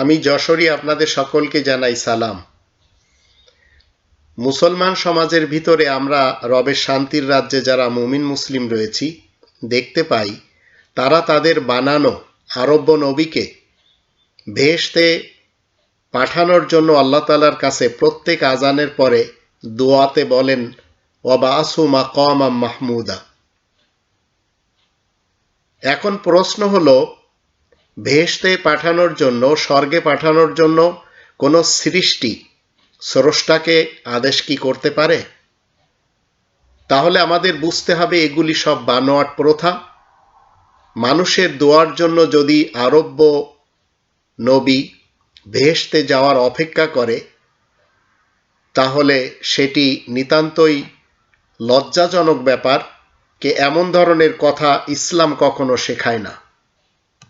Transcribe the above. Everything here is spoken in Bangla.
আমি যশোরী আপনাদের সকলকে জানাই সালাম। মুসলমান সমাজের ভিতরে আমরা রবের শান্তির রাজ্যে যারা মুমিন মুসলিম রয়েছি, দেখতে পাই তারা তাদের বানানো আরব্য নবীকে ভেস্তে পাঠানোর জন্য আল্লাহ তালার কাছে প্রত্যেক আজানের পরে দোয়াতে বলেন ওবাসু মাকাম মাহমুদা। এখন প্রশ্ন হলো ভেস্তে পাঠানোর জন্য, স্বর্গে পাঠানোর জন্য কোনো সৃষ্টি স্রষ্টাকে আদেশ কি করতে পারে? তাহলে আমাদের বুঝতে হবে এগুলি সব বানোয়াট প্রথা। মানুষের দোয়ার জন্য যদি আরব্য নবী ভেস্তে যাওয়ার অপেক্ষা করে, তাহলে সেটি নিতান্তই লজ্জাজনক ব্যাপার, কে এমন ধরনের কথা ইসলাম কখনো শেখায় না।